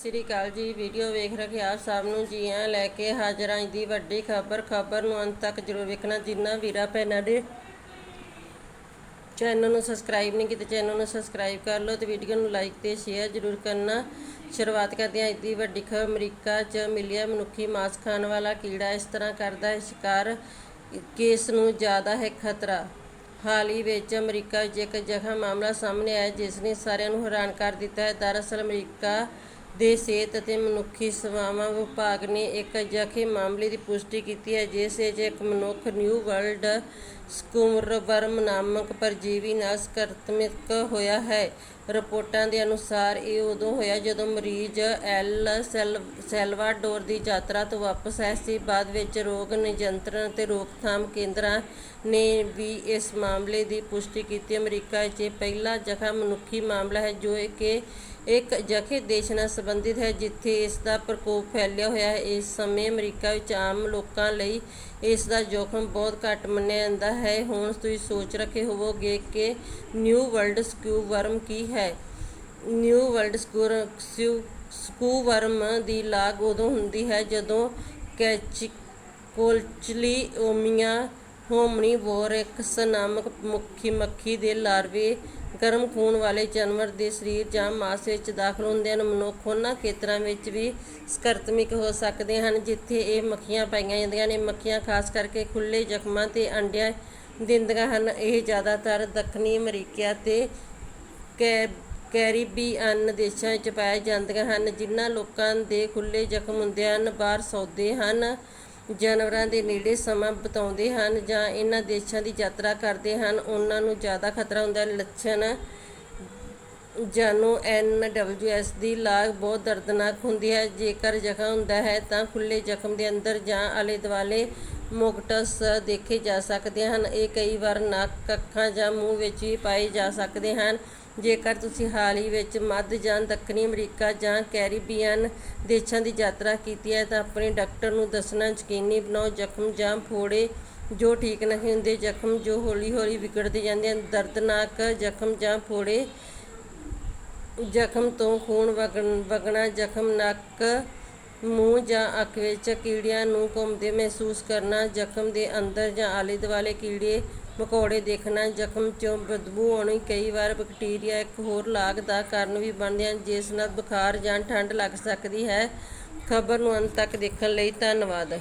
ਸ੍ਰੀ ਅਕਾਲ ਜੀ। ਵੀਡੀਓ ਵੇਖ ਰਹੇ ਆਪ ਸਭ ਨੂੰ। ਜੀ ਆਇਆਂ ਲੈ ਕੇ ਹਾਜ਼ਰ ਆਂ ਦੀ ਵੱਡੀ ਖਬਰ। ਖਬਰ ਨੂੰ ਅੰਤ ਤੱਕ ਜਰੂਰ ਵੇਖਣਾ। ਜਿੰਨਾ ਵੀਰਾ ਭੈਣਾਂ ਦੇ ਚੈਨਲ ਨੂੰ ਸਬਸਕ੍ਰਾਈਬ ਨਹੀਂ ਕੀਤਾ, ਚੈਨਲ ਨੂੰ ਸਬਸਕ੍ਰਾਈਬ ਕਰ ਲਓ ਤੇ ਵੀਡੀਓ ਨੂੰ ਲਾਈਕ ਤੇ ਸ਼ੇਅਰ ਜਰੂਰ ਕਰਨਾ। ਸ਼ੁਰੂਆਤ ਕਰਦੇ ਹਾਂ ਅੱਜ ਦੀ ਵੱਡੀ ਖਬਰ। ਅਮਰੀਕਾ 'ਚ ਮਿਲਿਆ ਮਨੁੱਖੀ ਮਾਸ ਖਾਣ ਵਾਲਾ ਕੀੜਾ ਇਸ ਤਰ੍ਹਾਂ ਕਰਦਾ ਹੈ, ਸ਼ਿਕਾਰ ਕੇਸ ਨੂੰ ਜ਼ਿਆਦਾ ਹੈ ਖਤਰਾ। ਹਾਲ ਹੀ ਵਿੱਚ ਅਮਰੀਕਾ ਵਿੱਚ ਇੱਕ ਅਜਿਹਾ ਮਾਮਲਾ ਸਾਹਮਣੇ ਆਇਆ, ਜਿਸ ਨੇ ਸਾਰਿਆਂ ਨੂੰ ਹੈਰਾਨ ਕਰ ਦਿੱਤਾ ਹੈ। ਦਰਅਸਲ ਅਮਰੀਕਾ ਦੇ ਸਿਹਤ ਅਤੇ ਮਨੁੱਖੀ ਸੇਵਾਵਾਂ ਵਿਭਾਗ ਨੇ ਇੱਕ ਅਜਿਹੇ ਮਾਮਲੇ ਦੀ ਪੁਸ਼ਟੀ ਕੀਤੀ ਹੈ, ਜਿਸ ਵਿੱਚ ਇੱਕ ਮਨੁੱਖ ਨਿਊ ਵਰਲਡ ਸਕੂਮਰਵਰਮ ਨਾਮਕ ਪਰਜੀਵੀ ਨਾਲ ਸੰਕਰਮਿਤ ਹੋਇਆ ਹੈ। ਰਿਪੋਰਟਾਂ ਦੇ ਅਨੁਸਾਰ ਇਹ ਉਦੋਂ ਹੋਇਆ ਜਦੋਂ ਮਰੀਜ਼ ਐਲ ਸੈਲ ਸੈਲਵਾਡੋਰ ਦੀ ਯਾਤਰਾ ਤੋਂ ਵਾਪਸ ਆਇਆ ਸੀ। ਬਾਅਦ ਵਿੱਚ ਰੋਗ ਨਿਯੰਤਰਣ ਅਤੇ ਰੋਕਥਾਮ ਕੇਂਦਰਾਂ ਨੇ ਵੀ ਇਸ ਮਾਮਲੇ ਦੀ ਪੁਸ਼ਟੀ ਕੀਤੀ। ਅਮਰੀਕਾ ਵਿੱਚ ਇਹ ਪਹਿਲਾ ਜਗ੍ਹਾ ਮਨੁੱਖੀ ਮਾਮਲਾ ਹੈ ਜੋ ਕਿ ਇੱਕ ਅਜਿਹੇ ਦੇਸ਼ ਨਾਲ ਸੰਬੰਧਿਤ ਹੈ, ਜਿੱਥੇ ਇਸ ਦਾ ਪ੍ਰਕੋਪ ਫੈਲਿਆ ਹੋਇਆ ਹੈ। ਇਸ ਸਮੇਂ ਅਮਰੀਕਾ ਵਿੱਚ ਆਮ ਲੋਕਾਂ ਲਈ ਇਸ ਦਾ ਜੋਖਮ ਬਹੁਤ ਘੱਟ ਮੰਨਿਆ ਜਾਂਦਾ ਹੈ। ਹੁਣ ਤੁਸੀਂ ਸੋਚ ਰੱਖੇ ਹੋਵੋਗੇ ਕਿ ਨਿਊ ਵਰਲਡ ਸਕੂ ਵਰਮ ਕੀ ਹੈ? ਨਿਊ ਵਰਲਡ ਸਕੂਰ ਸਿਊ ਦੀ ਲਾਗ ਉਦੋਂ ਹੁੰਦੀ ਹੈ ਜਦੋਂ ਕੈਚਿਕੋਲਚਲੀ ਓਮੀਆ ਹੋਮਣੀ ਨਾਮਕ ਮੁੱਖੀ ਮੱਖੀ ਦੇ ਲਾਰਵੇ ਗਰਮ ਖੂਨ ਵਾਲੇ ਜਾਨਵਰ ਦੇ ਸਰੀਰ ਜਾਂ ਮਾਸ ਵਿੱਚ ਦਾਖਲ ਹੁੰਦੇ ਹਨ। ਮਨੁੱਖ ਉਹਨਾਂ ਖੇਤਰਾਂ ਵਿੱਚ ਵੀ ਸਕਰਤਮਿਕ ਹੋ ਸਕਦੇ ਹਨ ਜਿੱਥੇ ਇਹ ਮੱਖੀਆਂ ਪਾਈਆਂ ਜਾਂਦੀਆਂ ਨੇ। ਮੱਖੀਆਂ ਖਾਸ ਕਰਕੇ ਖੁੱਲੇ ਜ਼ਖਮਾਂ ਤੇ ਅੰਡਿਆਂ ਦਿੰਦੀਆਂ ਹਨ। ਇਹ ਜ਼ਿਆਦਾਤਰ ਦੱਖਣੀ ਅਮਰੀਕਾ ਤੇ ਕੈ ਕੈਰੀਬੀਅਨ ਦੇਸ਼ਾਂ ਵਿੱਚ ਪਾਏ ਜਾਂਦੀਆਂ ਹਨ, ਜਿਨ੍ਹਾਂ ਲੋਕਾਂ ਦੇ ਖੁੱਲ੍ਹੇ ਜ਼ਖਮ ਹੁੰਦੇ ਹਨ, ਬਾਹਰ ਸੌਦੇ ਹਨ, ਜਾਨਵਰਾਂ ਦੇ ਨੇੜੇ ਸਮਾਂ ਬਿਤਾਉਂਦੇ ਹਨ ਜਾਂ ਇਹਨਾਂ ਦੇਸ਼ਾਂ ਦੀ ਯਾਤਰਾ ਕਰਦੇ ਹਨ। ਉਹਨਾਂ ਨੂੰ ਜ਼ਿਆਦਾ ਖਤਰਾ ਹੁੰਦਾ ਹੈ। ਲੱਛਣ ਜਾਨੋ ਐਸ ਦੀ ਲਾਗ ਬਹੁਤ ਦਰਦਨਾਕ ਹੁੰਦੀ ਹੈ। ਜੇਕਰ ਜ਼ਖਮ ਹੁੰਦਾ ਹੈ ਤਾਂ ਖੁੱਲ੍ਹੇ ਜ਼ਖਮ ਦੇ ਅੰਦਰ ਜਾਂ ਆਲੇ ਦੁਆਲੇ ਮੋਕਟਸ ਦੇਖੇ ਜਾ ਸਕਦੇ ਹਨ। ਇਹ ਕਈ ਵਾਰ ਨੱਕ, ਅੱਖਾਂ ਜਾਂ ਮੂੰਹ ਵਿੱਚ ਵੀ ਪਾਏ ਜਾ ਸਕਦੇ ਹਨ। ਜੇਕਰ ਤੁਸੀਂ ਹਾਲ ਹੀ ਵਿੱਚ ਮੱਧ ਜਾਂ ਦੱਖਣੀ ਅਮਰੀਕਾ ਜਾਂ ਕੈਰੀਬੀਅਨ ਦੇਸ਼ਾਂ ਦੀ ਯਾਤਰਾ ਕੀਤੀ ਹੈ, ਤਾਂ ਆਪਣੇ ਡਾਕਟਰ ਨੂੰ ਦੱਸਣਾ, ਯਕੀਨੀ ਬਣਾਓ, ਜ਼ਖਮ ਜਾਂ ਫੋੜੇ ਜੋ ਠੀਕ ਨਹੀਂ ਹੁੰਦੇ, ਜ਼ਖਮ ਜੋ ਹੌਲੀ-ਹੌਲੀ ਵਿਗੜਦੇ ਜਾਂਦੇ ਹਨ, ਦਰਦਨਾਕ ਜ਼ਖਮ ਜਾਂ ਫੋੜੇ ਜ਼ਖਮ ਤੋਂ ਖੂਨ ਵਗਣ, ਵਗਣਾ, ਜ਼ਖਮ ਨੱਕ ਮੂੰਹ ਜਾਂ ਅੱਖ ਵਿੱਚ ਕੀੜਿਆਂ ਨੂੰ ਘੁੰਮਦੇ ਮਹਿਸੂਸ ਕਰਨਾ, ਜ਼ਖਮ ਦੇ ਅੰਦਰ ਜਾਂ ਆਲੇ ਦੁਆਲੇ ਕੀੜੇ ਮਕੌੜੇ ਦੇਖਣਾ, ਜ਼ਖਮ ਚੋਂ ਬਦਬੂ ਆਉਣੀ, ਕਈ ਵਾਰ ਬੈਕਟੀਰੀਆ ਇੱਕ ਹੋਰ ਲਾਗ ਦਾ ਕਾਰਨ ਵੀ ਬਣਦੇ ਹਨ, ਜਿਸ ਨਾਲ ਬੁਖਾਰ ਜਾਂ ਠੰਡ ਲੱਗ ਸਕਦੀ ਹੈ। ਖਬਰ ਨੂੰ ਅੰਤ ਤੱਕ ਦੇਖਣ ਲਈ ਧੰਨਵਾਦ।